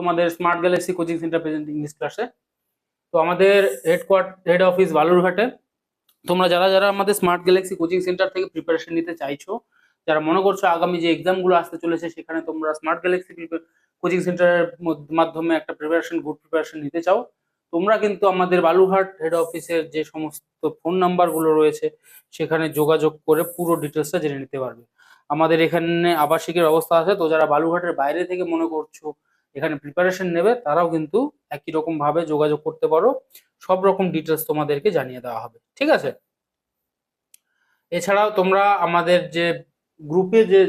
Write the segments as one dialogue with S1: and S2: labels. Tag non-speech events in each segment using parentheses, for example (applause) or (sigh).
S1: তোমাদের Smart Galaxy coaching centre present English ক্লাসে তো আমাদের হেডকোয়ার্ট হেড অফিস বালুরঘাটে। তোমরা যারা যারা আমাদের স্মার্ট গ্যালাক্সি কোচিং সেন্টার থেকে প্রিপারেশন নিতে চাইছো, যারা মনে করছ আগামী যে এক্সামগুলো আসতে চলেছে, সেখানে তোমরা স্মার্ট গ্যালাক্সি কোচিং সেন্টারের মাধ্যমে একটা প্রিপারেশন গুড প্রিপারেশন নিতে চাও, তোমরা কিন্তু আমাদের বালুরঘাট হেড অফিসের যে সমস্ত ফোন নাম্বারগুলো রয়েছে, সেখানে যোগাযোগ করে পুরো ডিটেলসটা জেনে নিতে পারবে। আমাদের এখানে আবাসিকের ব্যবস্থা আছে, তো যারা বালুরঘাটের বাইরে থেকে মনে করছ এখানে প্রিপারেশন নেবে, তারাও কিন্তু একই রকম ভাবে যোগাযোগ করতে পারো। সব রকম ডিটেলস তোমাদেরকে জানিয়ে দেওয়া হবে, ঠিক আছে? এছাড়াও তোমরা আমাদের যে গ্রুপে যে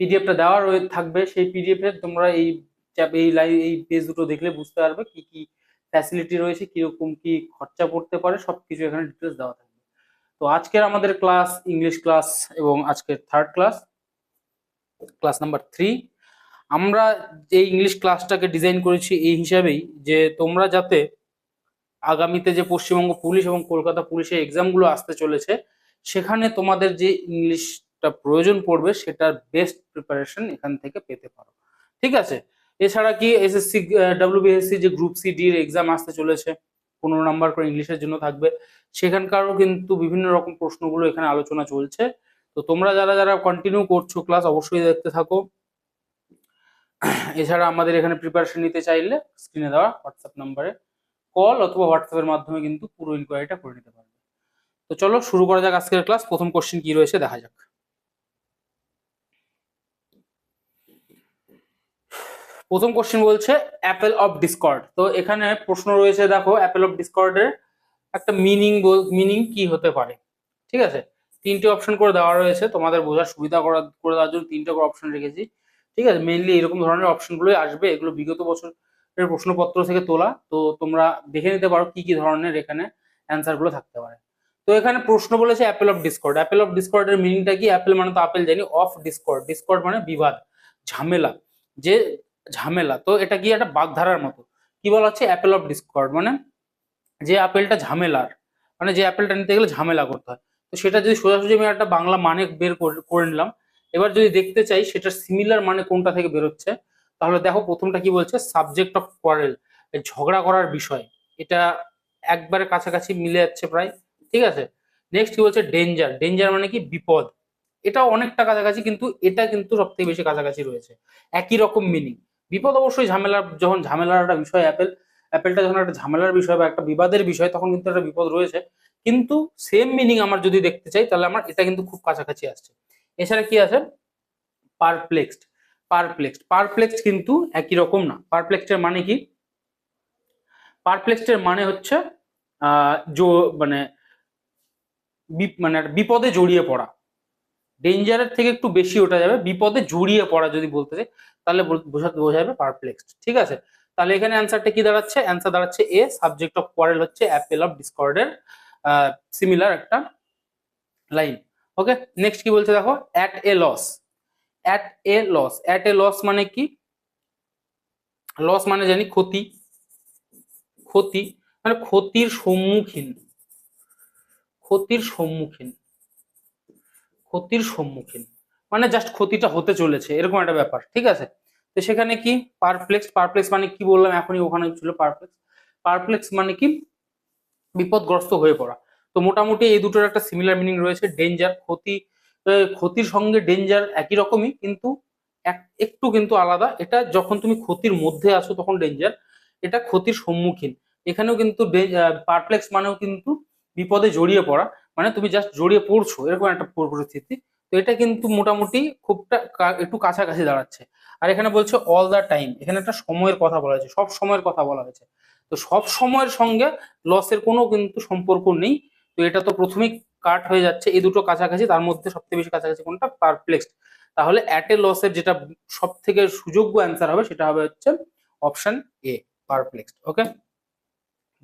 S1: পিডিএফটা দেওয়া রয়ে থাকবে, সেই পিডিএফ তোমরা এই এই লাইভ এই পেজ দুটো দেখলে বুঝতে পারবে কি কি ফ্যাসিলিটি রয়েছে, কীরকম কি খরচা পড়তে পারে, সবকিছু এখানে ডিটেলস দেওয়া থাকবে। তো আজকের আমাদের ক্লাস ইংলিশ ক্লাস এবং আজকের third class class number three আমরা যে ইংলিশ ক্লাসটাকে ডিজাইন করেছি এই হিসাবেই যে তোমরা যাতে আগামীতে যে পশ্চিমবঙ্গ পুলিশ এবং কলকাতা পুলিশের এক্সামগুলো আসতে চলেছে, সেখানে তোমাদের যে ইংলিশটা প্রয়োজন পড়বে সেটার বেস্ট প্রিপারেশন এখান থেকে পেতে পারো। ঠিক আছে? এছাড়া কি এসএসসি ডাব্লিউবিএসসি যে গ্রুপ সি ডির এক্সাম আসতে চলেছে, পনেরো নাম্বার করে ইংলিশের জন্য থাকবে, সেখানকারও কিন্তু বিভিন্ন রকম প্রশ্নগুলো এখানে আলোচনা চলছে। তো তোমরা যারা যারা কন্টিনিউ করছ ক্লাস অবশ্যই দেখতে থাকো। (clears throat) এছাড়া আমাদের এখানে প্রিপারেশন নিতে চাইলে স্ক্রিনে দেওয়া হোয়াটসঅ্যাপ নাম্বারে কল অথবা হোয়াটসঅ্যাপের মাধ্যমে কিন্তু পুরো ইনকোয়ারিটা করে নিতে পারবে। তো চলো শুরু করা যাক আজকের ক্লাস প্রথম কোশ্চেন কি রয়েছে দেখা যাক। প্রথম কোশ্চেন বলছে অ্যাপেল অফ ডিসকর্ড তো এখানে প্রশ্ন রয়েছে, দেখো অ্যাপেল অফ ডিসকর্ডের একটা মিনিং মিনিং কি হতে পারে? ঠিক আছে? তিনটে অপশন করে দেওয়া রয়েছে। তোমাদের বোঝার সুবিধা করা করে দেওয়ার জন্য তিনটে করে অপশন রেখেছি। ঠিক আছে? মেইনলি এরকম ধরনের অপশনগুলোই আসবে। এগুলো বিগত বছরের প্রশ্নপত্র থেকে তোলা। তো তোমরা দেখে নিতে পারো কি কি ধরনের এখানে অ্যান্সারগুলো থাকতে পারে। তো এখানে প্রশ্ন বলেছে apple of discord apple of ডিসকর্ডের মিনিংটা কি? অ্যাপেল মানে তো আপেল জানি। অফ ডিসকর্ড ডিসকর্ড মানে বিবাদ, ঝামেলা। যে ঝামেলা, তো এটা কি একটা বাগধারার মতো। কি বলা হচ্ছে? অ্যাপেল অফ ডিসকর্ড মানে যে আপেলটা ঝামেলার মানে যে অ্যাপেলটা নিতে গেলে ঝামেলা করতে হয়। তো সেটা যদি সোজাসুজি আমি একটা বাংলা মানে বের করে নিলাম এবার যদি দেখতে চাই সেটা সিমিলার মানে কোনটা থেকে বেরোচ্ছে? তাহলে দেখো প্রথমটা কি বলছে? সাবজেক্ট অফ কোয়ারেল ঝগড়া করার বিষয়। এটা একবারে কাছাকাছি মিলে যাচ্ছে প্রায়, ঠিক আছে? নেক্সট কি বলছে? ডেঞ্জার ডেঞ্জার মানে কি? বিপদ। এটা অনেকটা কাছাকাছি, কিন্তু এটা কিন্তু সব থেকে বেশি কাছাকাছি রয়েছে। একই রকম মিনিং বিপদ অবশ্যই ঝামেলার, যখন ঝামেলার একটা বিষয় অ্যাপেল অ্যাপেলটা যখন একটা ঝামেলার বিষয় বা একটা বিবাদের বিষয়, তখন কিন্তু একটা বিপদ রয়েছে। কিন্তু সেম মিনিং আমার যদি দেখতে চাই, তাহলে আমার এটা কিন্তু খুব কাছাকাছি আসছে। এছাড়া কি আছে? পারপ্লেক্সড পারপ্লেক্সড পারপ্লেক্সড কিন্তু একই রকম না। পারপ্লেক্সড মানে কি? পারপ্লেক্সড এর মানে হচ্ছে জো- মানে মানে বিপদে জড়িয়ে পড়া। ডেঞ্জারের থেকে একটু বেশি ওটা যাবে, বিপদে জড়িয়ে পড়া যদি বলতে চাই তাহলে বোঝাতে বোঝাবে পারপ্লেক্সড ঠিক আছে? তাহলে এখানে অ্যান্সারটা কি দাঁড়াচ্ছে? অ্যান্সার দাঁড়াচ্ছে এ সাবজেক্ট অফ কোয়ারেল হচ্ছে অ্যাপেল অফ ডিসকর্ডের সিমিলার একটা লাইন ওকে নেক্সট কি বলছে দেখো? At a loss at a loss at a loss মানে কি? লস মানে জানি ক্ষতি। ক্ষতি মানে ক্ষতির সম্মুখীন। ক্ষতির সম্মুখীন। ক্ষতির সম্মুখীন। মানে জাস্ট ক্ষতিটা হতে চলেছে, এরকম একটা ব্যাপার, ঠিক আছে? তো সেখানে কি? পারপ্লেক্স পারপ্লেক্স মানে কি বললাম? এখনই ওখানে ছিল পারপ্লেক্স পারপ্লেক্স মানে কি? বিপদগ্রস্ত হয়ে পড়া। তো মোটামুটি এই দুটোর একটা সিমিলার মিনিং রয়েছে ডেঞ্জার ক্ষতি ক্ষতির সঙ্গে ডেঞ্জার একই রকমই, কিন্তু এক- একটু কিন্তু আলাদা। এটা যখন তুমি ক্ষতির মধ্যে আসো তখন ডেঞ্জার এটা ক্ষতির সম্মুখীন। এখানেও কিন্তু পারপ্লেক্স মানেও কিন্তু বিপদে জড়িয়ে পড়া। মানে তুমি জাস্ট জড়িয়ে পড়ছো, এরকম একটা পরিস্থিতি। তো এটা কিন্তু মোটামুটি খুবটা একটু কাছাকাছি দাঁড়াচ্ছে। আর এখানে বলছে অল দ্য টাইম এখানে একটা সময়ের কথা বলা হয়েছে, সব সময়ের কথা বলা হয়েছে। তো সব সময়ের সঙ্গে লসের কোনো কিন্তু সম্পর্ক নেই। তো এটা তো প্রথমেই কাট হয়ে যাচ্ছে, এই দুটো কাছাকাছি, তার মধ্যে সবথেকে বেশি কাছাকাছি কোনটা? পারপ্লেক্সড তাহলে অ্যাট এ লসের যেটা সব থেকে সুযোগ্য অ্যান্সার হবে, সেটা হবে হচ্ছে অপশন এ পারপ্লেক্সড ওকে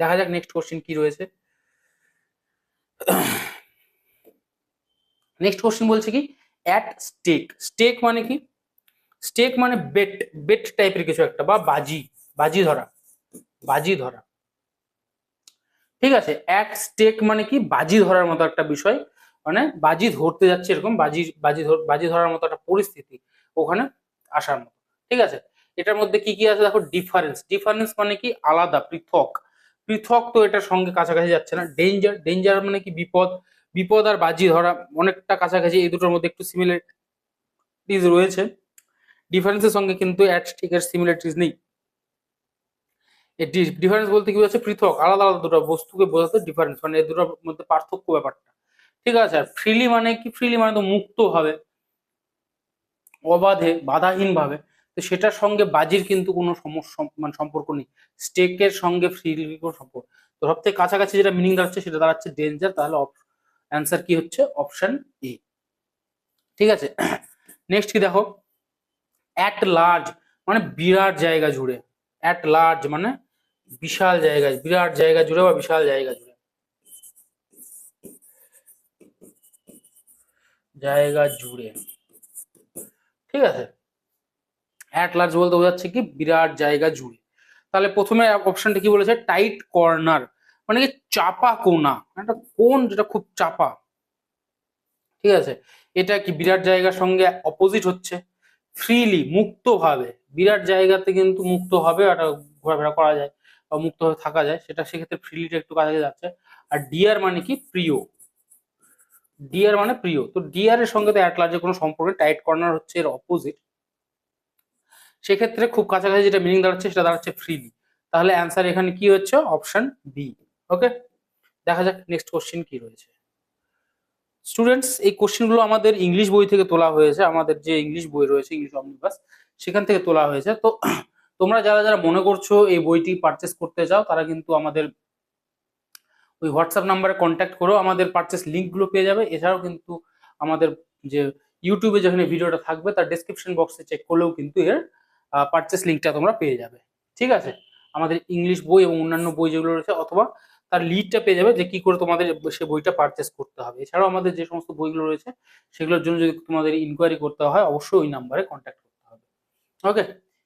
S1: দেখা যাক নেক্সট কোশ্চেন কি রয়েছে। নেক্সট কোশ্চেন বলছে কি? অ্যাট স্টেক স্টেক মানে কি? স্টেক মানে বেট বেট টাইপের কিছু একটা, বা বাজি বাজি ধরা বাজি ধরা। ঠিক আছে? এক স্টেক মানে কি? বাজি ধরার মতো একটা বিষয়। মানে বাজি ধরতে যাচ্ছে এরকম, বাজি বাজি বাজি ধরার মতো একটা পরিস্থিতি ওখানে আসার মতো। ঠিক আছে? এটার মধ্যে কি কি আছে? দেখো ডিফারেন্স ডিফারেন্স মানে কি? আলাদা, পৃথক। পৃথক তো এটার সঙ্গে কাছাকাছি যাচ্ছে না। ডেঞ্জার ডেঞ্জার মানে কি? বিপদ। বিপদ আর বাজি ধরা অনেকটা কাছাকাছি। এই দুটোর মধ্যে একটু সিমিলারিটিস রয়েছে। ডিফারেন্সের সঙ্গে কিন্তু অ্যাডস্টিকের সিমিলারিটিস নেই। ডিফারেন্স বলতে কি হচ্ছে পৃথক, আলাদা আলাদা দুটো বস্তুকে বোঝাতে ডিফারেন্স মানে এই দুটোর মধ্যে পার্থক্য ব্যাপারটা। ঠিক আছে? আর ফ্রিলি মানে কি? ফ্রিলি মানে তো মুক্ত ভাবে অবাধে বাধাহীন ভাবে তো সেটার সঙ্গে বাজির কিন্তু কোনো সমস্যা মানে সম্পর্ক নেই। স্টেকের সঙ্গে ফ্রিলি কোনো সম্পর্ক? তো সব থেকে কাছাকাছি যেটা মিনিং দাঁড়াচ্ছে, সেটা দাঁড়াচ্ছে ডেঞ্জার তাহলে অ্যান্সার কি হচ্ছে? অপশন এ ঠিক আছে? (coughs) নেক্সট কি দেখো? অ্যাট লার্জ মানে বিরাট জায়গা জুড়ে। অ্যাট লার্জ মানে বিশাল জায়গা, বিরাট জায়গা জুড়ে বা বিশাল জায়গা জুড়ে। জায়গা জুড়ে। ঠিক আছে? অ্যাট লার্জ বলতে বোঝাচ্ছে কি বিরাট জায়গা জুড়ে। তাহলে প্রথমে অপশনটা কি বলেছে? টাইট কর্নার মানে কি চাপা কোনা, একটা কোন যেটা খুব চাপা। ঠিক আছে? এটা কি বিরাট জায়গার সঙ্গে অপোজিট হচ্ছে? ফ্রিলি মুক্তভাবে। বিরাট জায়গাতে কিন্তু মুক্তভাবে একটা ঘোরাফেরা করা যায় বা মুক্তভাবে থাকা যায়, সেটা সেক্ষেত্রে ফ্রিলিটা একটু কাছাকাছি যাচ্ছে। আর ডিয়ার মানে কি? প্রিয়। ডিয়ার মানে প্রিয়। তো ডিয়ার এর সঙ্গে তো অ্যাটলার্জের কোনো সম্পর্ক টাইট কর্নার হচ্ছে এর অপোজিট সেক্ষেত্রে খুব কাছাকাছি যেটা মিনিং দাঁড়াচ্ছে, সেটা দাঁড়াচ্ছে ফ্রিলি তাহলে অ্যান্সার এখানে কি হচ্ছে? অপশন বি ওকে দেখা যাক নেক্সট কোশ্চেন কি রয়েছে। স্টুডেন্টস এই কোশ্চেনগুলো আমাদের ইংলিশ বই থেকে তোলা হয়েছে। আমাদের যে ইংলিশ বই রয়েছে ইংলিশ অমনিবাস সেখান থেকে তোলা হয়েছে। তো (clears throat) তোমরা যারা যারা মনে করছ এই বইটি পারচেস করতে চাও, তারা কিন্তু আমাদের ওই হোয়াটসঅ্যাপ নাম্বারে কন্ট্যাক্ট করেও আমাদের পারচেস লিঙ্কগুলো পেয়ে যাবে। এছাড়াও কিন্তু আমাদের যে ইউটিউবে যেখানে ভিডিওটা থাকবে, তার ডেসক্রিপশন বক্সে চেক করলেও কিন্তু এর পারচেস লিঙ্কটা তোমরা পেয়ে যাবে। ঠিক আছে? আমাদের ইংলিশ বই এবং অন্যান্য বই যেগুলো রয়েছে, অথবা তার লিডটা পেয়ে যাবে যে কি করে তোমাদের সে বইটা পারচেস করতে হবে। এছাড়াও আমাদের যে সমস্ত বইগুলো রয়েছে, সেগুলোর জন্য যদি তোমাদের ইনকোয়ারি করতে হয়, অবশ্যই ওই নাম্বারে কন্ট্যাক্ট করতে হবে। ওকে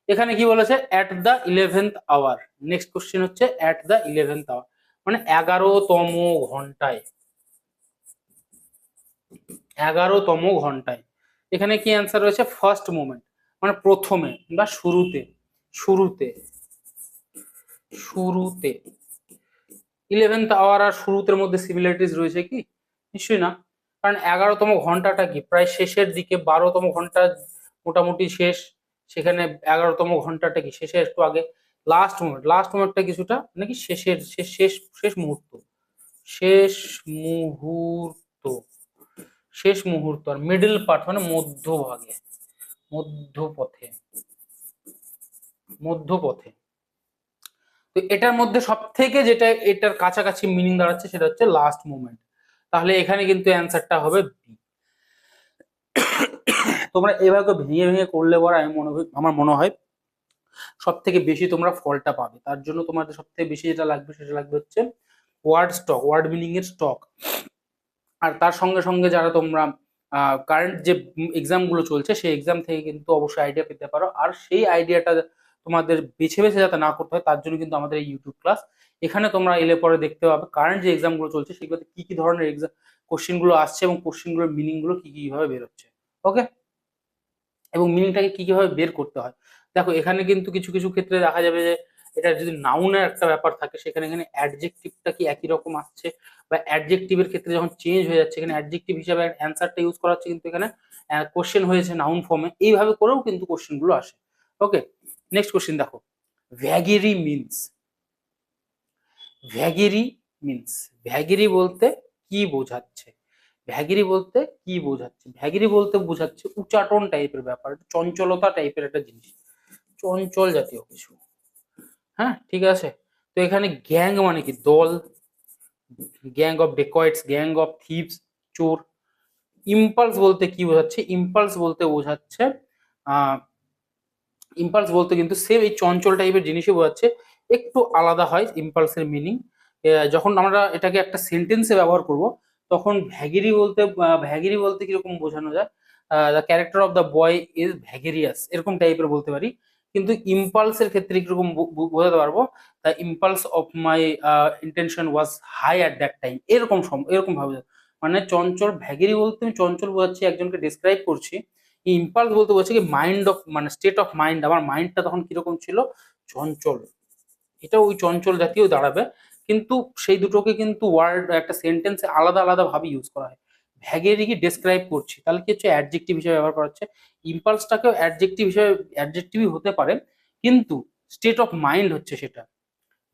S1: এখানে কি বলেছে? At the eleventh hour next question হচ্ছে অ্যাট দ্য ইলেভেন্থ আওয়ার মানে এগারোতম ঘন্টায়। এগারোতম ঘন্টায়। এখানে কি অ্যান্সার রয়েছে? ফার্স্ট মোমেন্ট মানে প্রথমে বা শুরুতে। শুরুতে। শুরুতে। ইলেভেন্থ আওয়ার আর শুরুতের মধ্যে সিমিলারিটিস রয়েছে কি? নিশ্চয়ই না। কারণ এগারোতম ঘন্টাটা কি? প্রায় শেষের দিকে, বারোতম ঘণ্টা মোটামুটি শেষ। সেখানে এগারোতম ঘন্টাটা কি? শেষে একটু আগে। লাস্ট মোমেন্ট লাস্ট মোমেন্টটা কিছুটা নাকি শেষের, শেষ শেষ শেষ মুহূর্ত। শেষ মুহূর্ত। শেষ মুহূর্ত আর মিডল পার্ট মানে মধ্যভাগে, মধ্যপথে মধ্যপথে। তো এটার মধ্যে সব থেকে যেটা এটার কাছাকাছি মিনিং দাঁড়াচ্ছে সেটা হচ্ছে লাস্ট মুমেন্ট তাহলে এখানে কিন্তু অ্যান্সারটা হবে বি তোমরা এভাবে ভেঙে ভেঙে করলে পরে আমি মনে আমার মনে হয় সব থেকে বেশি তোমরা ফলটা পাবে। তার জন্য তোমাদের সব থেকে বেশি যেটা লাগবে সেটা লাগবে হচ্ছে ওয়ার্ড স্টক ওয়ার্ড মিনিং এর স্টক আর তার সঙ্গে সঙ্গে যারা তোমরা কারেন্ট যে এক্সামগুলো চলছে, সেই এক্সাম থেকে কিন্তু অবশ্যই আইডিয়া পেতে পারো। আর সেই আইডিয়াটা তোমাদের বেছে বেছে যাতে না করতে হয়, তার জন্য কিন্তু আমাদের এই ইউটিউব ক্লাস এখানে তোমরা এলে পরে দেখতে পাবে কারেন্ট যে এক্সামগুলো চলছে, সেগুলোতে কি কি ধরনের এক্সাম কোশ্চেনগুলো আসছে এবং কোশ্চেনগুলোর মিনিংগুলো কি কীভাবে বেরোচ্ছে ওকে এবং মিনিংটাকে কী কীভাবে বের করতে হয়। দেখো, এখানে কিন্তু কিছু কিছু ক্ষেত্রে দেখা যাবে যে, এটা যদি নাউনের একটা ব্যাপার থাকে, সেখানে এখানে অ্যাডজেক্টিভটা কি একই রকম আসছে বা অ্যাডজেক্টিভের ক্ষেত্রে যখন চেঞ্জ হয়ে যাচ্ছে, এখানে অ্যাডজেক্টিভ হিসাবে অ্যান্সারটা ইউজ করা হচ্ছে কিন্তু এখানে কোশ্চেন হয়েছে নাউন ফর্মে এইভাবে করেও কিন্তু কোশ্চেনগুলো আসে ওকে নেক্সট কোশ্চেন দেখো। ভ্যাগেরি মিনস ভ্যাগেরি মিনস ভ্যাগেরি বলতে কি বোঝাচ্ছে? ভ্যাগেরি বলতে কি বোঝাচ্ছে? ভ্যাগেরি বলতে বোঝাচ্ছে উচাটন টাইপের ব্যাপার, চঞ্চলতা টাইপের একটা জিনিস। চঞ্চল জাতীয় কিছু। হ্যাঁ ঠিক আছে? তো এখানে গ্যাং মানে কি? দল gang of dacoits gang of thieves চোর। ইম্পালস বলতে কি বোঝাচ্ছে? ইম্পালস বলতে বোঝাচ্ছে ইম্পালস বলতে কিন্তু সেম এই চঞ্চল টাইপের জিনিসই বোঝাচ্ছে, একটু আলাদা হয় ইম্পালসের মিনিং যখন আমরা এটাকে একটা সেন্টেন্সে ব্যবহার করব, তখন ভ্যাগেরি বলতে ভ্যাগেরি বলতে কীরকম বোঝানো যায়? The character of the boy is vagarious, এরকম টাইপের বলতে পারি। কিন্তু ইম্পালসের ক্ষেত্রে কীরকম বোঝাতে পারব? The impulse of my intention was high at that time এরকম এরকম ভাবে। মানে চঞ্চল, ভ্যাগেরি বলতে আমি চঞ্চল বোঝাচ্ছি, একজনকে ডিসক্রাইব করছি। ইম্পালস বলতে বলছে কি মাইন্ড অফ মানে স্টেট অফ মাইন্ড আমার মাইন্ডটা তখন কীরকম ছিল? চঞ্চল। এটা ওই চঞ্চল জাতীয় দাঁড়াবে। কিন্তু সেই দুটোকে কিন্তু ওয়ার্ড একটা সেন্টেন্সে আলাদা আলাদা ভাবে ইউজ করা হয়। ভ্যাগেরিকে ডেসক্রাইব করছি? তাহলে কি হচ্ছে? অ্যাডজেক্টিভ হিসেবে ব্যবহার করা হচ্ছে। ইম্পালসটাকেও অ্যাডজেক্টিভ হিসেবে অ্যাডজেক্টিভই হতে পারে। কিন্তু স্টেট অফ মাইন্ড হচ্ছে সেটা।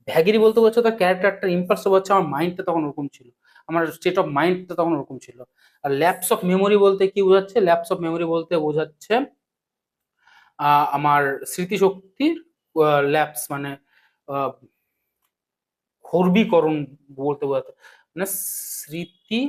S1: ভ্যাগেরি বলতে বলছে তার ক্যারেক্টারটা ইম্পালসটা হচ্ছে আমার মাইন্ডটা তখন ওরকম ছিল। আমার স্টেট অফ মাইন্ডটা তখন ওরকম ছিল। আর ল্যাপস অফ মেমোরি বলতে কি বোঝাচ্ছে? ল্যাপস অফ মেমোরি বলতে বোঝাচ্ছে আমার স্মৃতিশক্তির ল্যাপস মানে খর্বীকরণ বলতে বোঝাতে মানে স্মৃতি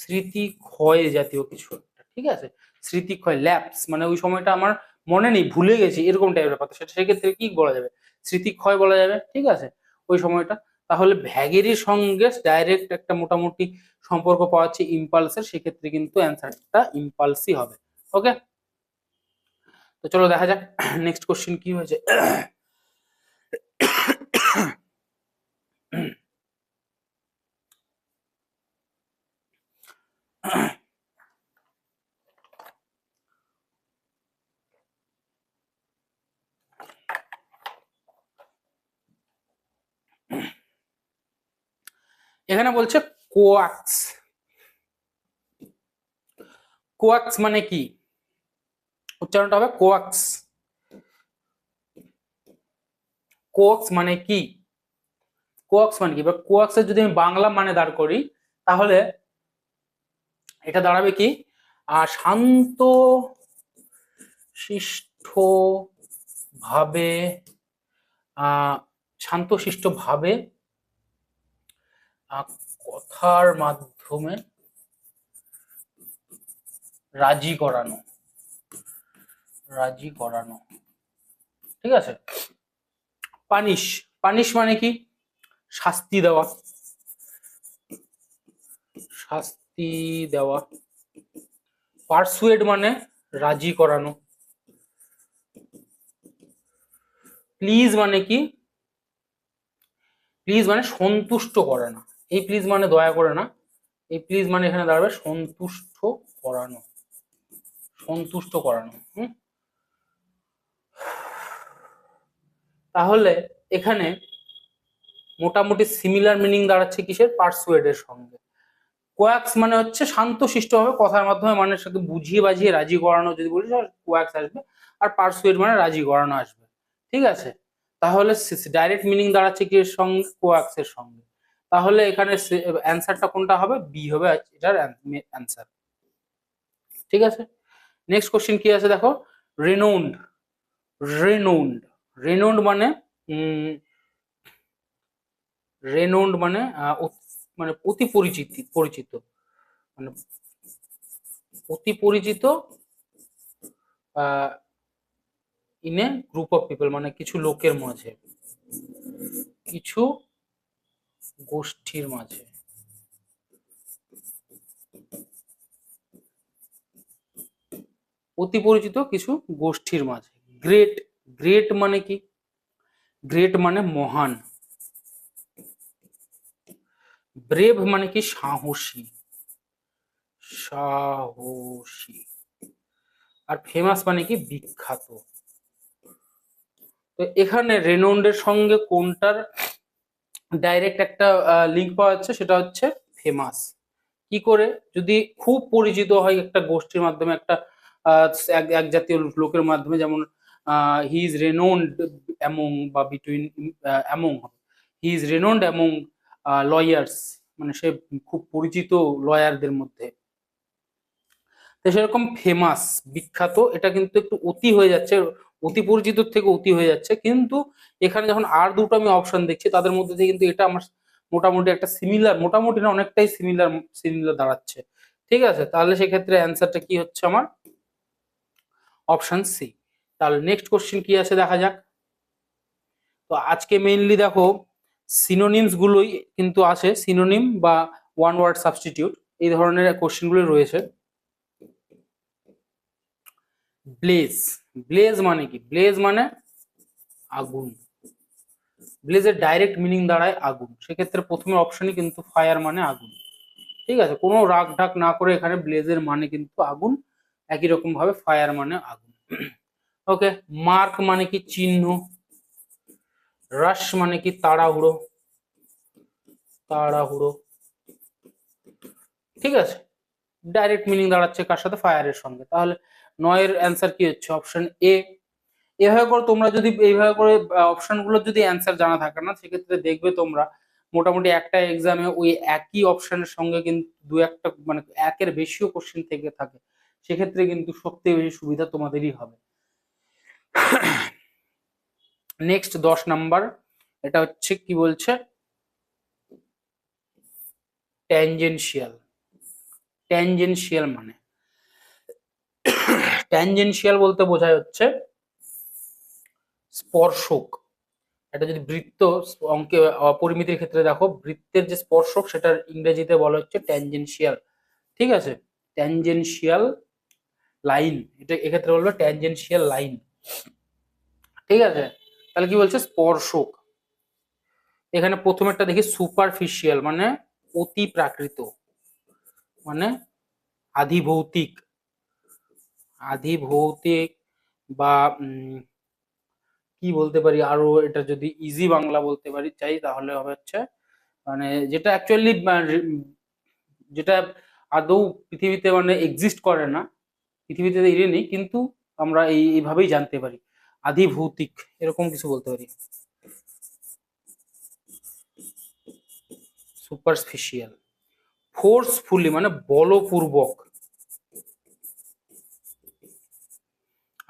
S1: স্মৃতি ক্ষয় জাতীয় কিছু একটা, ঠিক আছে? স্মৃতি ক্ষয় ল্যাপস মানে ওই সময়টা আমার মনে নেই, ভুলে গেছি, এরকম টাইপের ব্যাপার। সেটা সেক্ষেত্রে কি বলা যাবে? স্মৃতি ক্ষয় বলা যাবে, ঠিক আছে? ওই সময়টা। তাহলে ভ্যাগেরির সঙ্গে ডাইরেক্ট একটা মোটামুটি সম্পর্ক পাওয়া যাচ্ছে ইম্পালসের সেক্ষেত্রে কিন্তু অ্যান্সারটা ইম্পালসই হবে। ওকে তো চলো দেখা যাক নেক্সট কোশ্চেন কি হয়েছে? এখানে বলছে কোয়াক্স। কোয়াক্স মানে কি? উচ্চারণটা হবে কোয়াক্স। কোয়াক্স মানে কি? কোয়াক্স মানে কি? এবার কোয়াক্সের যদি আমি বাংলা মানে দাঁড় করি, তাহলে এটা দাঁড়াবে কি? শান্ত শিষ্ট ভাবে শান্তশিষ্ট ভাবে কথার মাধ্যমে রাজি করানো। রাজি করানো। ঠিক আছে? পানিশ পানিশ মানে কি? শাস্তি দেওয়া। শাস্তি দেওয়া। পারসুয়েড মানে রাজি করানো। প্লিজ মানে কি? প্লিজ মানে সন্তুষ্ট করে না এই প্লিজ মানে দয়া করে না। এই প্লিজ মানে এখানে দাঁড়াবে সন্তুষ্ট করানো। সন্তুষ্ট করানো, হুম? তাহলে এখানে মোটামুটি সিমিলার মিনিং দাঁড়াচ্ছে কিসের? পার্সুয়েডের সঙ্গে। কোয়াক্স মানে হচ্ছে শান্ত শান্তশিষ্টভাবে কথার মাধ্যমে মানুষের সাথে বুঝিয়ে বাজিয়ে রাজি করানো যদি বলি কোয়াক্স আসবে। আর পার্সুয়েড মানে রাজি করানো আসবে। ঠিক আছে? তাহলে ডাইরেক্ট মিনিং দাঁড়াচ্ছে কি সঙ্গে? কোয়াক্স এর সঙ্গে। তাহলে এখানে অ্যান্সারটা কোনটা হবে? বি হবে এটার অ্যান্সার ঠিক আছে? নেক্সট কোশ্চেন কি আছে দেখো? রেনোন্ড রেনোন্ড রেনোন্ড মানে রেনোন্ড মানে মানে অতি পরিচিত পরিচিত। মানে অতি পরিচিত in a group of people মানে কিছু লোকের মাঝে। কিছু গোষ্ঠীর মাঝে। অতি পরিচিত কিছু গোষ্ঠীর মাঝে। গ্রেট গ্রেট মানে কি? গ্রেট মানে মহান। ব্রেভ মানে কি? সাহসী। সাহসী। আর ফেমাস মানে কি? বিখ্যাত। তো এখানে রেনোন্ডের সঙ্গে কোনটার ডাইরেক্ট একটা লিঙ্ক পাওয়া যাচ্ছে, সেটা হচ্ছে ফেমাস কি করে? যদি খুব পরিচিত হয় একটা গোষ্ঠীর মাধ্যমে, একটা এক জাতীয় লোকের মাধ্যমে, যেমন হি ইজ রেনোন্ড অ্যামং বা between among he is renowned among lawyers মানে সে খুব পরিচিত লয়ারদের মধ্যে। তো সেরকম ফেমাস বিখ্যাত, এটা কিন্তু একটু অতি হয়ে যাচ্ছে। অতি পরিচিত থেকে অতি হয়ে যাচ্ছে। কিন্তু এখানে যখন আর দুটো আমি অপশন দেখছি, তাদের মধ্যে থেকে কিন্তু এটা আমার মোটামুটি একটা সিমিলার মোটামুটি না, অনেকটাই সিমিলার সিমিলার দাঁড়াচ্ছে। ঠিক আছে? তাহলে সেক্ষেত্রে অ্যান্সারটা কি হচ্ছে আমার? অপশন সি তাহলে নেক্সট কোশ্চেন কি আছে দেখা যাক। তো আজকে মেইনলি দেখো সিনোনিমস গুলোই কিন্তু আছে সিনোনিম বা ওয়ান ওয়ার্ড সাবস্টিটিউট এই ধরনের কোশ্চেনগুলো রয়েছে। ব্লেজ ব্লেজ মানে কি? ব্লেজ মানে আগুন। ব্লেজের ডাইরেক্ট মিনিং দাঁড়ায় আগুন। সেক্ষেত্রে প্রথমে অপশনই কিন্তু ফায়ার মানে আগুন। ঠিক আছে? কোনো রাগ ঢাক না করে এখানে ব্লেজের মানে কিন্তু আগুন। একই রকম ভাবে ফায়ার মানে আগুন। (clears throat) ওকে মার্ক মানে কি চিহ্ন? রাশ মানে কি তাড়াহুড়ো? তাড়াহুড়ো। ঠিক আছে? ডাইরেক্ট মিনিং দাঁড়াচ্ছে কার সাথে? ফায়ারের সঙ্গে। তাহলে নয়ের অ্যান্সার কি হচ্ছে? অপশন এ এভাবে করে তোমরা যদি, এইভাবে করে অপশনগুলো যদি অ্যান্সার জানা থাকে না, সেক্ষেত্রে দেখবে তোমরা মোটামুটি একটা এক্সামে ওই একই অপশনের সঙ্গে কিন্তু দু একটা মানে একের বেশিও কোশ্চেন থেকে থাকে। সেক্ষেত্রে কিন্তু সবথেকে বেশি সুবিধা তোমাদেরই হবে। নেক্সট দশ নাম্বার এটা হচ্ছে কি বলছে? ট্যানজেনশিয়াল ট্যানজেনশিয়াল মানে ট্যানজেনশিয়াল বলতে বোঝায় হচ্ছে স্পর্শক। এটা যদি বৃত্ত, অঙ্কে অপরিমিতির ক্ষেত্রে দেখো, বৃত্তের যে স্পর্শক সেটার ইংরেজিতে বলা হচ্ছে ট্যানজেনশিয়াল ঠিক আছে? ট্যানজেনশিয়াল লাইন এটা এক্ষেত্রে বলবে ট্যানজেনশিয়াল লাইন ঠিক আছে? তাহলে কি বলছে? স্পর্শক। এখানে প্রথমেরটা দেখি সুপারফিশিয়াল মানে অতি প্রাকৃত মানে আধিভৌতিক। আধিভৌতিক বা কি বলতে পারি, আরও এটা যদি ইজি বাংলা বলতে পারি, চাই, তাহলে হবে হচ্ছে মানে যেটা অ্যাকচুয়ালি যেটা আদৌ পৃথিবীতে মানে এক্সিস্ট করে না, পৃথিবীতে এড়ে নেই, কিন্তু আমরা এই, এইভাবেই জানতে পারি। আধিভৌতিক এরকম কিছু বলতে পারি। সুপারফিশিয়াল ফোর্সফুলি মানে বলপূর্বক।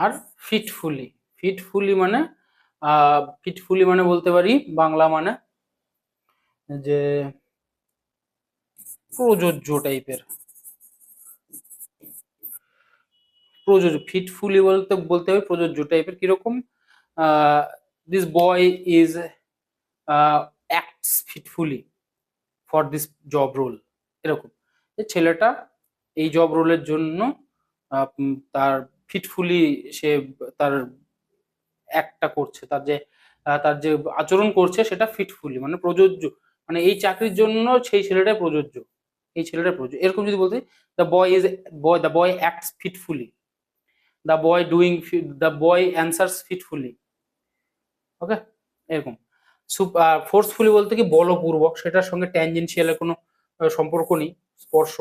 S1: আর ফিটফুলি ফিটফুলি মানে ফিটফুলি মানে বলতে পারি, বাংলা মানে যে প্রযোজ্য টাইপের প্রযোজ্য ফিটফুলি বলতে বলতে হবে প্রযোজ্য টাইপের কীরকম? This boy is acts fitfully for this job role এরকম। ছেলেটা এই জব রোলের জন্য তার ফিটফুলি সে তার একটা করছে, তার যে তার যে আচরণ করছে সেটা ফিটফুলি মানে প্রযোজ্য। মানে এই চাকরির জন্য সেই ছেলেটা প্রযোজ্য। এই ছেলেটা প্রযোজ্য। এরকম যদি বলতে the boy is boy the boy acts fitfully the boy doing the boy answers fitfully okay এরকম। ফোর্সফুলি বলতে কি বলপূর্বক, সেটার সঙ্গে ট্যানজেন্সিয়ালের কোনো সম্পর্ক নেই স্পর্শ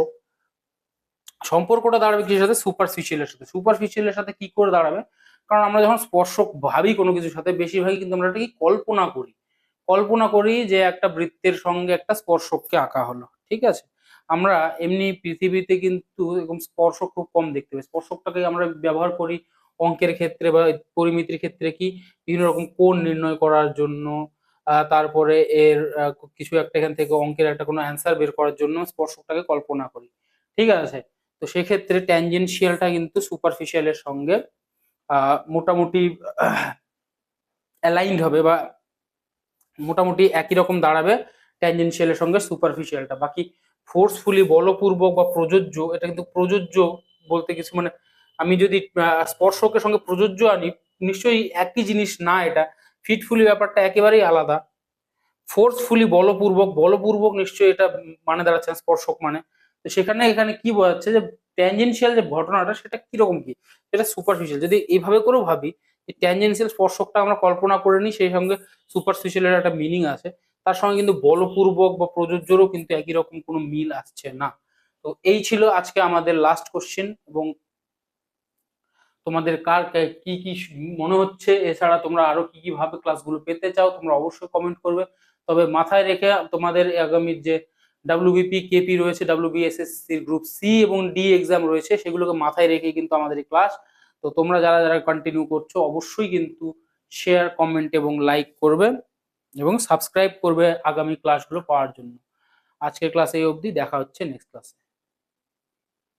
S1: সম্পর্কটা দাঁড়াবে কিসের সাথে? সুপারফিশিয়ালের সাথে। সুপারফিশিয়ালের সাথে কি করে দাঁড়াবে? কারণ আমরা যখন স্পর্শক ভাবি কোনো কিছুর সাথে, বেশিরভাগই কিন্তু আমরা এটা কি কল্পনা করি। কল্পনা করি যে একটা বৃত্তের সঙ্গে একটা স্পর্শককে আঁকা হলো, ঠিক আছে? আমরা এমনি পৃথিবীতে কিন্তু এরকম স্পর্শক খুব কম দেখতে পাই। স্পর্শকটাকে আমরা ব্যবহার করি অঙ্কের ক্ষেত্রে বা পরিমিতির ক্ষেত্রে কি? বিভিন্ন রকম কোণ নির্ণয় করার জন্য তারপরে এর কিছু একটা এখান থেকে অঙ্কের একটা কোনো অ্যান্সার বের করার জন্য স্পর্শকটাকে কল্পনা করি। ঠিক আছে? তো সেক্ষেত্রে ট্যানজেনশিয়ালটা কিন্তু সুপারফিশিয়ালের সঙ্গে মোটামুটি অ্যালাইন্ড হবে বা মোটামুটি একই রকম দাঁড়াবে ট্যানজেনশিয়ালের সঙ্গে সুপারফিশিয়ালটা বাকি ফোর্সফুলি বলপূর্বক বা প্রযোজ্য, এটা কিন্তু প্রযোজ্য বলতে কিছু মানে আমি যদি স্পর্শকের সঙ্গে প্রযোজ্য আনি, নিশ্চয়ই একই জিনিস না এটা ফিটফুলি ব্যাপারটা একেবারেই আলাদা। ফোর্সফুলি বলপূর্বক বলপূর্বক নিশ্চয়ই এটা মানে দাঁড়াচ্ছে স্পর্শক মানে। তো সেখানে এখানে কি বোঝাচ্ছে যে ট্যানজেনশিয়াল যে ঘটনাটা সেটা কীরকম কি? সেটা সুপারফিশিয়াল যদি এইভাবে করেও ভাবি যে ট্যানজেনশিয়াল স্পর্শকটা আমরা কল্পনা করে নিই, সেই সঙ্গে সুপারফিশিয়ালের একটা মিনিং আছে, তার সঙ্গে কিন্তু বলপূর্বক বা প্রযোজ্যরও কিন্তু একই রকম কোনো মিল আসছে না। তো এই ছিল আজকে আমাদের লাস্ট কোশ্চেন এবং তোমাদের কার কি কি মনে হচ্ছে? এছাড়া তোমরা আরও কি কি ভাবে ক্লাসগুলো পেতে চাও, তোমরা অবশ্যই কমেন্ট করবে। তবে মাথায় রেখে তোমাদের আগামীর যে ডাব্লিউবিপি কেপি রয়েছে ডাব্লিউবিএসএসসির গ্রুপ সি এবং ডি এক্সাম রয়েছে, সেগুলোকে মাথায় রেখে কিন্তু আমাদের ক্লাস তো তোমরা যারা যারা কন্টিনিউ করছ, অবশ্যই কিন্তু শেয়ার কমেন্ট এবং লাইক করবে এবং সাবস্ক্রাইব করবে আগামী ক্লাসগুলো পাওয়ার জন্য। আজকের ক্লাসে এই অবধি, দেখা হচ্ছে নেক্সট ক্লাসে